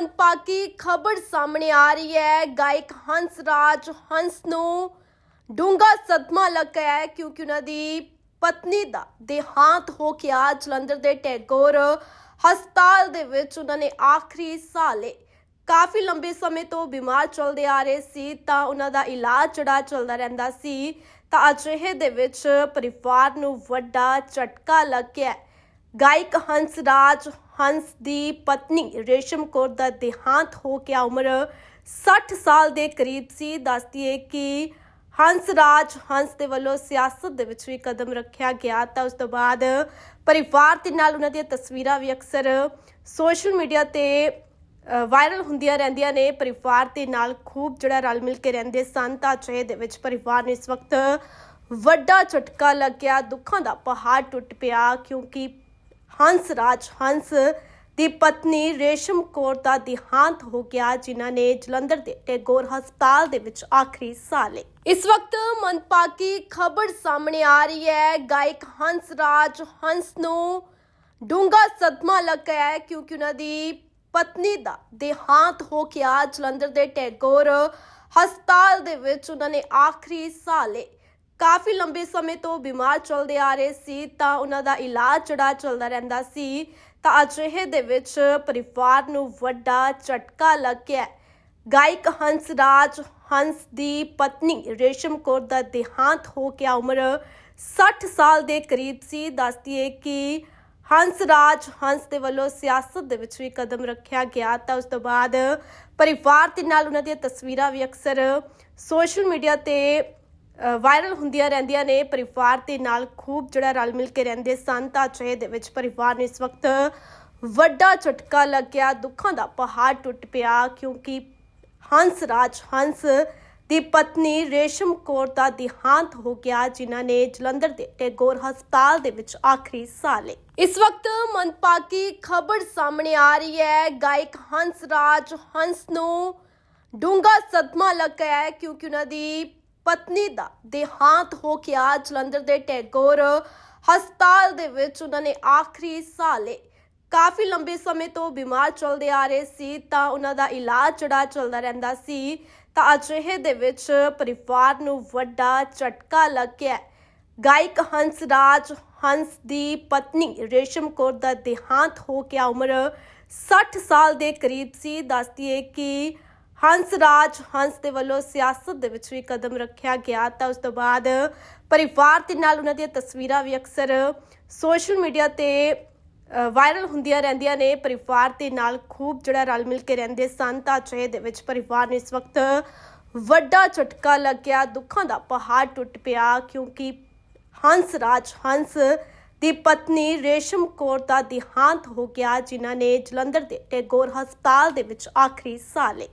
ਮੰਦਭਾਗੀ ਖਬਰ ਸਾਹਮਣੇ ਆ ਰਹੀ ਹੈ। ਗਾਇਕ ਹੰਸ ਰਾਜ ਹੰਸ ਨੂੰ ਡੂੰਘਾ ਸਦਮਾ ਲੱਗਾ ਹੈ ਕਿਉਂਕਿ ਉਹਨਾਂ ਦੀ ਪਤਨੀ ਦਾ ਦੇਹਾਂਤ ਹੋ ਗਿਆ ਜਲੰਧਰ ਦੇ ਟੈਗੋਰ ਹਸਪਤਾਲ ਦੇ ਵਿੱਚ ਉਹਨਾਂ ਨੇ ਆਖਰੀ ਸਾਹ ਲਏ। ਕਾਫੀ ਲੰਬੇ ਸਮੇਂ ਤੋਂ ਬਿਮਾਰ ਚੱਲਦੇ ਆ ਰਹੇ ਸੀ ਤਾਂ ਉਹਨਾਂ ਦਾ ਇਲਾਜ ਜਿਹੜਾ ਚੱਲਦਾ ਰਹਿੰਦਾ ਸੀ ਤਾਂ ਅਜਿਹੇ ਦੇ ਵਿੱਚ ਪਰਿਵਾਰ ਨੂੰ ਵੱਡਾ ਝਟਕਾ ਲੱਗਿਆ ਗਾਇਕ ਹੰਸ ਰਾਜ ਹੰਸ ਦੀ ਪਤਨੀ ਰੇਸ਼ਮ ਕੌਰ ਦਾ ਦੇਹਾਂਤ ਹੋ ਗਿਆ ਉਮਰ 60 ਸਾਲ ਦੇ ਕਰੀਬ ਸੀ। ਦੱਸਦੀ ਹੈ ਕਿ ਹੰਸ ਰਾਜ ਹੰਸ ਦੇ ਵੱਲੋਂ ਸਿਆਸਤ ਦੇ ਵਿੱਚ ਵੀ ਕਦਮ ਰੱਖਿਆ ਗਿਆ ਤਾਂ ਉਸ ਤੋਂ ਬਾਅਦ ਪਰਿਵਾਰ ਦੇ ਨਾਲ ਉਹਨਾਂ ਦੀਆਂ ਤਸਵੀਰਾਂ ਵੀ ਅਕਸਰ ਸੋਸ਼ਲ ਮੀਡੀਆ ਤੇ ਵਾਇਰਲ ਹੁੰਦੀਆਂ ਰਹਿੰਦੀਆਂ ਨੇ। ਪਰਿਵਾਰ ਦੇ ਨਾਲ ਖੂਬ ਜਿਹੜਾ ਰਲ ਮਿਲ ਕੇ ਰਹਿੰਦੇ ਸਨ ਤਾਂ ਅਜਿਹੇ ਦੇ ਵਿੱਚ ਪਰਿਵਾਰ ਨੂੰ ਇਸ ਵਕਤ ਵੱਡਾ ਝਟਕਾ ਲੱਗਿਆ। ਦੁੱਖਾਂ ਦਾ ਪਹਾੜ ਟੁੱਟ ਪਿਆ ਕਿਉਂਕਿ ਹੰਸ ਰਾਜ ਹੰਸ ਦੀ ਪਤਨੀ ਰੇਸ਼ਮ ਕੌਰ ਦਾ ਦੇਹਾਂਤ ਹੋ ਗਿਆ, ਜਿਨ੍ਹਾਂ ਨੇ ਜਲੰਧਰ ਦੇ ਟੈਗੋਰ ਹਸਪਤਾਲ ਦੇ ਵਿੱਚ ਆਖਰੀ ਸਾਹ ਲਏ ਇਸ ਵਕਤ ਮੰਦਭਾਗੀ ਖਬਰ ਸਾਹਮਣੇ ਆ ਰਹੀ ਹੈ। ਗਾਇਕ ਹੰਸ ਰਾਜ ਹੰਸ ਨੂੰ ਡੂੰਘਾ ਸਦਮਾ ਲੱਗਾ ਹੈ ਕਿਉਂਕਿ ਉਹਨਾਂ ਦੀ ਪਤਨੀ ਦਾ ਦੇਹਾਂਤ ਹੋ ਗਿਆ। ਜਲੰਧਰ ਦੇ ਟੈਗੋਰ ਹਸਪਤਾਲ ਦੇ ਵਿੱਚ ਉਹਨਾਂ ਨੇ ਆਖਰੀ ਸਾਹ ਲਏ। ਕਾਫੀ ਲੰਬੇ ਸਮੇਂ ਤੋਂ ਬਿਮਾਰ ਚੱਲਦੇ ਆ ਰਹੇ ਸੀ, ਤਾਂ ਉਹਨਾਂ ਦਾ ਇਲਾਜ ਜਿਹੜਾ ਚੱਲਦਾ ਰਹਿੰਦਾ ਸੀ, ਤਾਂ ਅਜਿਹੇ ਦੇ ਵਿੱਚ ਪਰਿਵਾਰ ਨੂੰ ਵੱਡਾ ਝਟਕਾ ਲੱਗਿਆ ਹੈ। ਗਾਇਕ ਹੰਸ ਰਾਜ, ਹੰਸ ਦੀ ਪਤਨੀ ਰੇਸ਼ਮ ਕੌਰ ਦਾ ਦੇਹਾਂਤ ਹੋ ਗਿਆ ਉਮਰ 60 ਸਾਲ ਦੇ ਕਰੀਬ ਸੀ ਦੱਸਦੀ ਹੈ ਕਿ ਹੰਸ ਰਾਜ ਹੰਸ ਦੇ ਵੱਲੋਂ ਸਿਆਸਤ ਦੇ ਵਿੱਚ ਵੀ ਕਦਮ ਰੱਖਿਆ ਗਿਆ, ਤਾਂ ਉਸ ਤੋਂ ਬਾਅਦ ਪਰਿਵਾਰ ਦੇ ਨਾਲ ਉਹਨਾਂ ਦੀਆਂ ਤਸਵੀਰਾਂ ਵੀ ਅਕਸਰ ਸੋਸ਼ਲ ਮੀਡੀਆ ਤੇ ਵਾਇਰਲ ਹੁੰਦੀਆਂ ਰਹਿੰਦੀਆਂ ਨੇ, ਪਰਿਵਾਰ ਦੇ ਨਾਲ ਖੂਬ ਜਿਹੜਾ ਰਲ ਮਿਲ ਕੇ ਰਹਿੰਦੇ ਸਨ, ਤਾਂ ਅਜਿਹੇ ਦੇ ਵਿੱਚ ਪਰਿਵਾਰ ਨੂੰ ਇਸ ਵਕਤ ਵੱਡਾ ਝਟਕਾ ਲੱਗਿਆ, ਦੁੱਖਾਂ ਦਾ ਪਹਾੜ ਟੁੱਟ ਪਿਆ, ਕਿਉਂਕਿ ਹੰਸ ਰਾਜ, ਹੰਸ ਦੀ ਪਤਨੀ ਰੇਸ਼ਮ ਕੌਰ ਦਾ ਦੇਹਾਂਤ ਹੋ ਗਿਆ, ਜਿਨ੍ਹਾਂ ਨੇ ਜਲੰਧਰ ਦੇ ਟੈਗੋਰ ਹਸਪਤਾਲ ਦੇ ਵਿੱਚ ਆਖਰੀ ਸਾਹ ਲਏ ਇਸ ਵਕਤ ਮਨਪਾਕੀ ਖਬਰ ਸਾਹਮਣੇ ਆ ਰਹੀ ਹੈ, ਗਾਇਕ ਹੰਸ ਰਾਜ, ਹੰਸ ਨੂੰ ਡੂੰਘਾ ਸਦਮਾ ਲੱਗਾ ਹੈ, ਕਿਉਂਕਿ ਉਹਨਾਂ ਦੀ ਪਤਨੀ ਦਾ ਦੇਹਾਂਤ ਹੋ ਗਿਆ ਜਲੰਧਰ ਦੇ ਟੈਗੋਰ ਹਸਪਤਾਲ ਦੇ ਵਿੱਚ ਉਹਨਾਂ ਨੇ ਆਖਰੀ ਸਾਹ ਲਏ ਕਾਫੀ ਲੰਬੇ ਸਮੇਂ ਤੋਂ ਬਿਮਾਰ ਚੱਲਦੇ ਆ ਰਹੇ ਸੀ, ਤਾਂ ਉਹਨਾਂ ਦਾ ਇਲਾਜ ਜਿਹੜਾ ਚੱਲਦਾ ਰਹਿੰਦਾ ਸੀ, ਤਾਂ ਅਜਿਹੇ ਦੇ ਵਿੱਚ ਪਰਿਵਾਰ ਨੂੰ ਵੱਡਾ ਝਟਕਾ ਲੱਗਿਆ ਹੈ। ਗਾਇਕ ਹੰਸ ਰਾਜ, ਹੰਸ ਦੀ ਪਤਨੀ ਰੇਸ਼ਮ ਕੌਰ ਦਾ ਦੇਹਾਂਤ ਹੋ ਗਿਆ ਉਮਰ 60 ਸਾਲ ਦੇ ਕਰੀਬ ਸੀ ਦੱਸਦੀ ਹੈ ਕਿ ਹੰਸ ਰਾਜ, ਹੰਸ ਦੇ ਵੱਲੋਂ ਸਿਆਸਤ ਦੇ ਵਿੱਚ ਵੀ ਕਦਮ ਰੱਖਿਆ ਗਿਆ, ਤਾਂ ਉਸ ਤੋਂ ਬਾਅਦ ਪਰਿਵਾਰ ਦੇ ਨਾਲ ਉਹਨਾਂ ਦੀਆਂ ਤਸਵੀਰਾਂ ਵੀ ਅਕਸਰ ਸੋਸ਼ਲ ਮੀਡੀਆ ਤੇ ਵਾਇਰਲ ਹੁੰਦੀਆਂ ਰਹਿੰਦੀਆਂ ਨੇ। ਪਰਿਵਾਰ ਦੇ ਨਾਲ ਖੂਬ ਜਿਹੜਾ ਰਲ ਮਿਲ ਕੇ ਰਹਿੰਦੇ ਸਨ, ਤਾਂ ਅਜਿਹੇ ਦੇ ਵਿੱਚ ਪਰਿਵਾਰ ਨੂੰ ਇਸ ਵਕਤ ਵੱਡਾ ਝਟਕਾ ਲੱਗਿਆ। ਦੁੱਖਾਂ ਦਾ ਪਹਾੜ ਟੁੱਟ ਪਿਆ, ਕਿਉਂਕਿ ਹੰਸ ਰਾਜ, ਹੰਸ ਦੀ ਪਤਨੀ ਰੇਸ਼ਮ ਕੌਰ ਦਾ ਦੇਹਾਂਤ ਹੋ ਗਿਆ, ਜਿਨ੍ਹਾਂ ਨੇ ਜਲੰਧਰ ਦੇ ਟੈਗੋਰ ਹਸਪਤਾਲ ਦੇ ਵਿੱਚ ਆਖਰੀ ਸਾਹ ਲਏ